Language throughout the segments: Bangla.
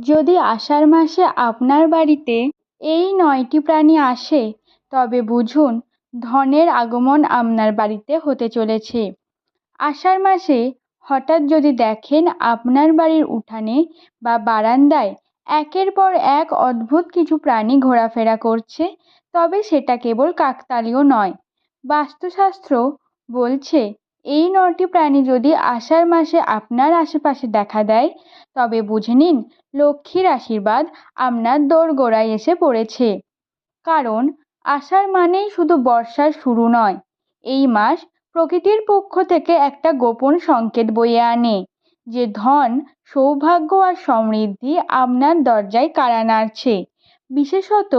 যদি আষাঢ় মাসে আপনার বাড়িতে এই নয়টি প্রাণী আসে, তবে বুঝুন ধনের আগমন আপনার বাড়িতে হতে চলেছে। আষাঢ় মাসে হঠাৎ যদি দেখেন আপনার বাড়ির উঠানে বা বারান্দায় একের পর এক অদ্ভুত কিছু প্রাণী ঘোরাফেরা করছে, তবে সেটা কেবল কাকতালীয় নয়। বাস্তুশাস্ত্র বলছে এই নটি প্রাণী যদি আষাঢ় মাসে আপনার আশেপাশে দেখা দেয়, তবে বুঝে নিন লক্ষ্মীর আশীর্বাদ আপনার দোরগোড়ায় এসে পড়েছে। কারণ আষাঢ় মানেই শুধু বর্ষার শুরু নয়, এই মাস প্রকৃতির পক্ষ থেকে একটা গোপন সংকেত বয়ে আনে, যে ধন, সৌভাগ্য আর সমৃদ্ধি আপনার দরজায় কাড়া নাড়ছে। বিশেষত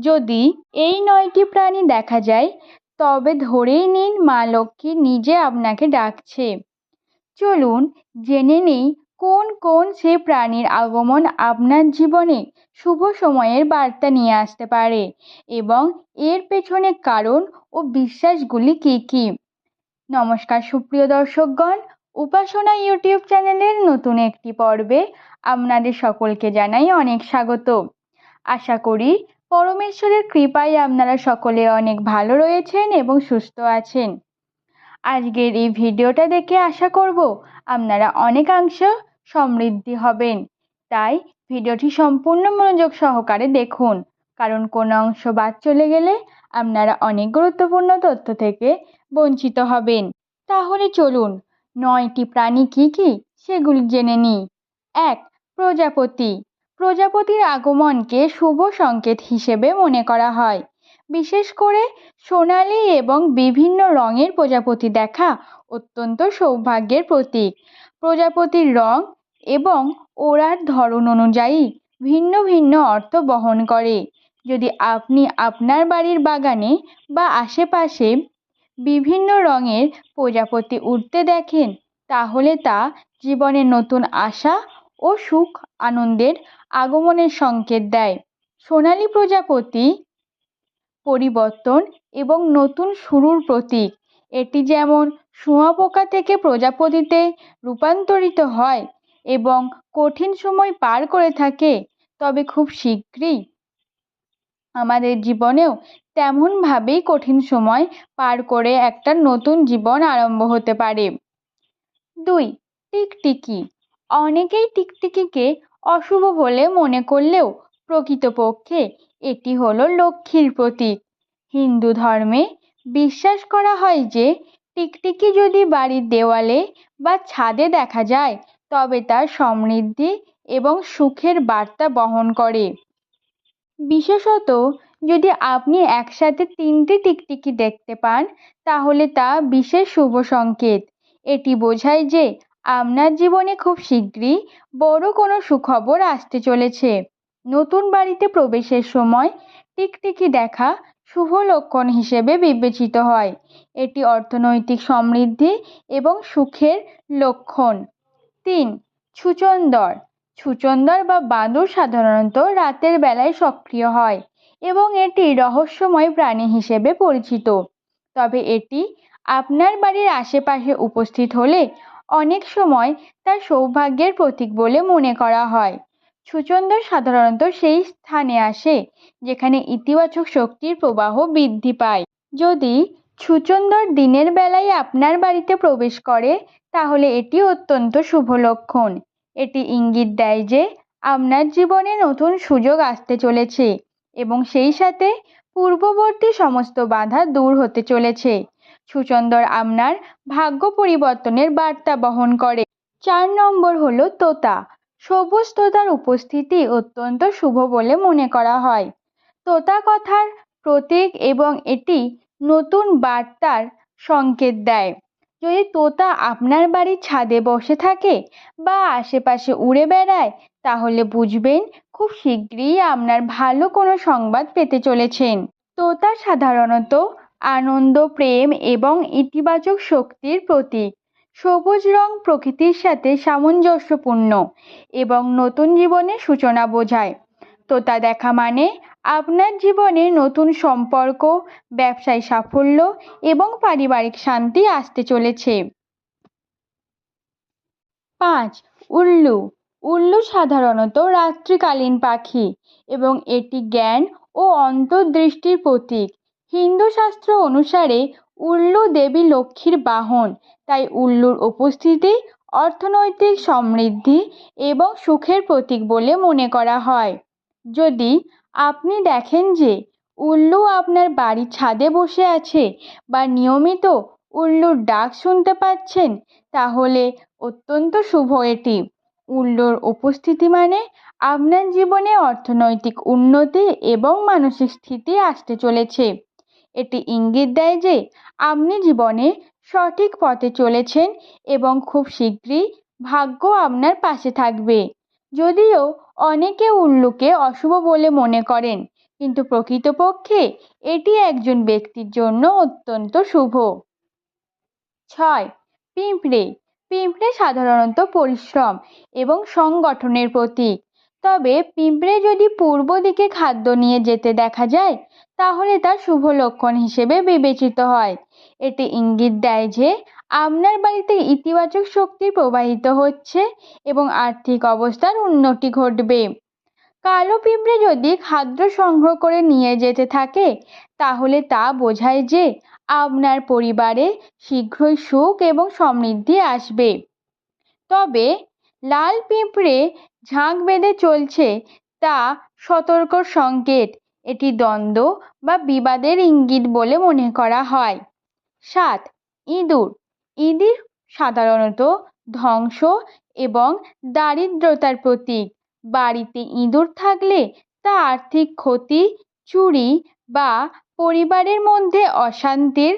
যদি এই নয়টি প্রাণী দেখা যায় তবে ধরেই নিন মা লক্ষ্মী নিজে আপনাকে ডাকছে। চলুন জেনে নেই কোন কোন সে প্রাণীর আগমন আপনার জীবনে শুভ সময়ের বার্তা নিয়ে আসতে পারে এবং এর পেছনে কারণ ও বিশ্বাসগুলি কী কী? নমস্কার সুপ্রিয় দর্শকগণ, উপাসনা ইউটিউব চ্যানেলের নতুন একটি পর্বে আপনাদের সকলকে জানাই অনেক স্বাগত। আশা করি পরমেশ্বরের কৃপায় আপনারা সকলে অনেক ভালো রয়েছেন এবং সুস্থ আছেন। আজকের এই ভিডিওটা দেখে আশা করব আপনারা অনেকাংশ সমৃদ্ধি হবেন। তাই ভিডিওটি সম্পূর্ণ মনোযোগ সহকারে দেখুন, কারণ কোনো অংশ বাদ চলে গেলে আপনারা অনেক গুরুত্বপূর্ণ তথ্য থেকে বঞ্চিত হবেন। তাহলে চলুন, নয়টি প্রাণী কী কী সেগুলি জেনে নিই। এক, প্রজাপতি। প্রজাপতির আগমনকে শুভ সংকেত হিসেবে মনে করা হয়। বিশেষ করে সোনালি এবং বিভিন্ন রঙের প্রজাপতি দেখা অত্যন্ত সৌভাগ্যের প্রতীক। প্রজাপতির রং এবং ওড়ার ধরন অনুযায়ী ভিন্ন ভিন্ন অর্থ বহন করে। যদি আপনি আপনার বাড়ির বাগানে বা আশেপাশে বিভিন্ন রঙের প্রজাপতি উঠতে দেখেন, তাহলে তা জীবনে নতুন আশা ও সুখ আনন্দের আগমনের সংকেত দেয়। সোনালী প্রজাপতি পরিবর্তন এবং নতুন শুরুর প্রতীক। এটি যেমন শুঁয়াপোকা থেকে প্রজাপতিতে রূপান্তরিত হয় এবং কঠিন সময় পার করে থাকে, তবে খুব শীঘ্রই আমাদের জীবনেও তেমনভাবেই কঠিন সময় পার করে একটা নতুন জীবন আরম্ভ হতে পারে। দুই, টিকটিকি। অনেকেই টিকটিকিকে অশুভ বলে মনে করলেও প্রকৃতপক্ষে এটি হলো লক্ষ্মীর প্রতীক। হিন্দু ধর্মে বিশ্বাস করা হয় যে, টিকটিকি যদি বাড়ির দেওয়ালে বা ছাদে দেখা যায়, তবে তার সমৃদ্ধি এবং সুখের বার্তা বহন করে। বিশেষত যদি আপনি একসাথে তিনটি টিকটিকি দেখতে পান, তাহলে তা বিশেষ শুভ সংকেত। এটি বোঝায় যে আপনার জীবনে খুব শীঘ্রই বড় কোনো সুখবর আসতে চলেছে। নতুন বাড়িতে প্রবেশের সময় টিকটিকি দেখা শুভ লক্ষণ হিসেবে বিবেচিত হয়। এটি অর্থনৈতিক সমৃদ্ধি এবং সুখের লক্ষণ। তিন ছুচন্দর ছুচন্দর বা বাঁদর সাধারণত রাতের বেলায় সক্রিয় হয় এবং এটি রহস্যময় প্রাণী হিসেবে পরিচিত। তবে এটি আপনার বাড়ির আশেপাশে উপস্থিত হলে অনেক সময় তার সৌভাগ্যের প্রতীক বলে মনে করা হয়। ছুচন্দর সাধারণত সেই স্থানে আসে, যেখানে ইতিবাচক শক্তির প্রবাহ বৃদ্ধি পায়। যদি ছুচন্দর দিনের বেলায় আপনার বাড়িতে প্রবেশ করে, তাহলে এটি অত্যন্ত শুভ লক্ষণ। এটি ইঙ্গিত দেয় যে আপনার জীবনে নতুন সুযোগ আসতে চলেছে এবং সেই সাথে পূর্ববর্তী সমস্ত বাধা দূর হতে চলেছে। সুচন্দর আপনার ভাগ্য পরিবর্তনের বার্তা বহন করে। চার নম্বর হলো তোতা। সবুজ তোতার উপস্থিতি অত্যন্ত শুভ বলে মনে করা হয়। তোতা কথার প্রতীক এবং এটি নতুন বার্তার সংকেত দেয়। যদি তোতা আপনার বাড়ির ছাদে বসে থাকে বা আশেপাশে উড়ে বেড়ায়, তাহলে বুঝবেন খুব শীঘ্রই আপনার ভালো কোনো সংবাদ পেতে চলেছেন। তোতা সাধারণত আনন্দ, প্রেম এবং ইতিবাচক শক্তির প্রতীক। সবুজ রং প্রকৃতির সাথে সামঞ্জস্যপূর্ণ এবং নতুন জীবনের সূচনা বোঝায়। তোতা দেখা মানে আপনার জীবনে নতুন সম্পর্ক, ব্যবসায় সাফল্য এবং পারিবারিক শান্তি আসতে চলেছে। পাঁচ, উল্লু। উল্লু সাধারণত রাত্রিকালীন পাখি এবং এটি জ্ঞান ও অন্তর্দৃষ্টির প্রতীক। হিন্দু শাস্ত্র অনুসারে উল্লু দেবী লক্ষ্মীর বাহন। তাই উল্লুর উপস্থিতি অর্থনৈতিক সমৃদ্ধি এবং সুখের প্রতীক বলে মনে করা হয়। যদি আপনি দেখেন যে উল্লু আপনার বাড়ির ছাদে বসে আছে বা নিয়মিত উল্লুর ডাক শুনতে পাচ্ছেন, তাহলে অত্যন্ত শুভ এটি। উল্লুর উপস্থিতি মানে আপনার জীবনে অর্থনৈতিক উন্নতি এবং মানসিক স্থিতি আসতে চলেছে। এটি ইঙ্গিত দেয় যে আপনি জীবনে সঠিক পথে চলেছেন এবং খুব শীঘ্রই ভাগ্য আপনার পাশে থাকবে। যদিও অনেকে উল্লুকে অশুভ বলে মনে করেন, কিন্তু প্রকৃতপক্ষে এটি একজন ব্যক্তির জন্য অত্যন্ত শুভ। ছয়, পিঁপড়ে। পিঁপড়ে সাধারণত পরিশ্রম এবং সংগঠনের প্রতীক। তবে পিঁপড়ে যদি পূর্ব দিকে খাদ্য নিয়ে যেতে দেখা যায়, তাহলে তা শুভ লক্ষণ হিসেবে বিবেচিত হয়। এটি ইঙ্গিত দেয় যে, আপনার বাড়িতে ইতিবাচক শক্তি প্রবাহিত হচ্ছে এবং আর্থিক অবস্থার উন্নতি ঘটবে। কালো পিঁপড়ে যদি খাদ্য সংগ্রহ করে নিয়ে যেতে থাকে, তাহলে তা বোঝায় যে, আপনার পরিবারে শীঘ্রই সুখ এবং সমৃদ্ধি আসবে। তবে, লাল পিঁপড়ে ঝাঁক বেঁধে চলছে তা সতর্ক সংকেত। এটি দ্বন্দ্ব বা বিবাদের ইঙ্গিত বলে মনে করা হয়। সাত, ইঁদুর। ইঁদুর সাধারণত ধ্বংস এবং দারিদ্রতার প্রতীক। বাড়িতে ইঁদুর থাকলে তা আর্থিক ক্ষতি, চুরি বা পরিবারের মধ্যে অশান্তির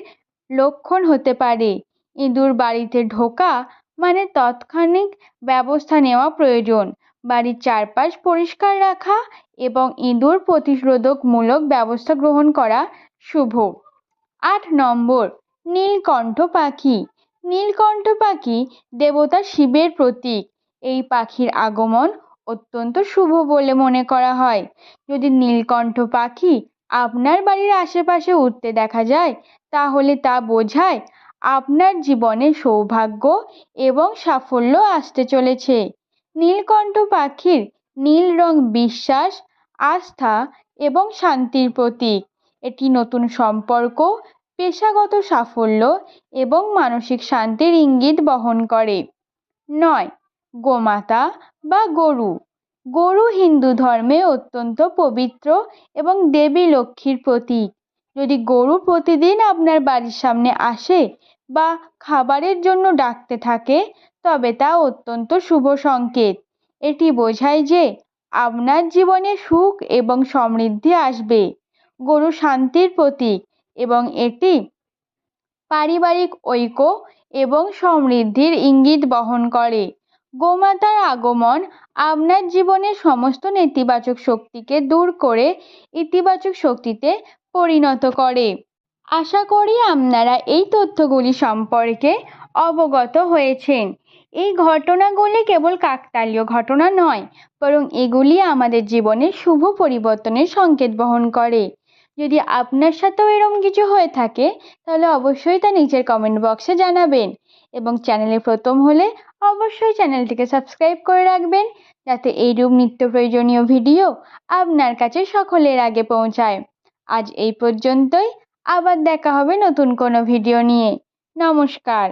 লক্ষণ হতে পারে। ইঁদুর বাড়িতে ঢোকা মানে তৎক্ষণিক ব্যবস্থা নেওয়া প্রয়োজন। বাড়ির চারপাশ পরিষ্কার রাখা এবং ইঁদুর প্রতিরোধকমূলক ব্যবস্থা গ্রহণ করা শুভ। আট নম্বর, নীলকণ্ঠ পাখি। নীলকণ্ঠ পাখি দেবতা শিবের প্রতীক। এই পাখির আগমন অত্যন্ত শুভ বলে মনে করা হয়। যদি নীলকণ্ঠ পাখি আপনার বাড়ির আশেপাশে উঠতে দেখা যায়, তাহলে তা বোঝায় আপনার জীবনে সৌভাগ্য এবং সাফল্য আসতে চলেছে। নীলকণ্ঠ পাখির নীল রং বিশ্বাস, আস্থা এবং শান্তির প্রতীক। এটি নতুন সম্পর্ক, পেশাগত সাফল্য এবং মানসিক শান্তির ইঙ্গিত বহন করে। নয়, গোমাতা বা গরু। গরু হিন্দু ধর্মে অত্যন্ত পবিত্র এবং দেবী লক্ষ্মীর প্রতীক। যদি গরু প্রতিদিন আপনার বাড়ির সামনে আসে বা খাবারের জন্য ডাকতে থাকে তবে তা অত্যন্ত শুভ সংকেত। এটি বোঝায় যে আপনার জীবনে সুখ এবং সমৃদ্ধি আসবে, গরু শান্তির প্রতীক এবং এটি পারিবারিক ঐক্য এবং সমৃদ্ধির ইঙ্গিত বহন করে। গোমাতার আগমন আপনার জীবনের সমস্ত নেতিবাচক শক্তিকে দূর করে ইতিবাচক শক্তিতে পরিণত করে। আশা করি আপনারা এই তথ্যগুলি সম্পর্কে অবগত হয়েছেন। এই ঘটনাগুলি কেবল কাকতালীয় ঘটনা নয়, বরং এগুলি আমাদের জীবনের শুভ পরিবর্তনের সংকেত বহন করে। যদি আপনার সাথেও এরম কিছু হয়ে থাকে, তাহলে অবশ্যই তা নিচের কমেন্ট বক্সে জানাবেন এবং চ্যানেলে প্রথম হলে অবশ্যই চ্যানেলটিকে সাবস্ক্রাইব করে রাখবেন যাতে এইরূপ নিত্য প্রয়োজনীয় ভিডিও আপনার কাছে সকলের আগে পৌঁছায়। আজ এই পর্যন্তই, আবার দেখা হবে নতুন কোনো ভিডিও নিয়ে। নমস্কার।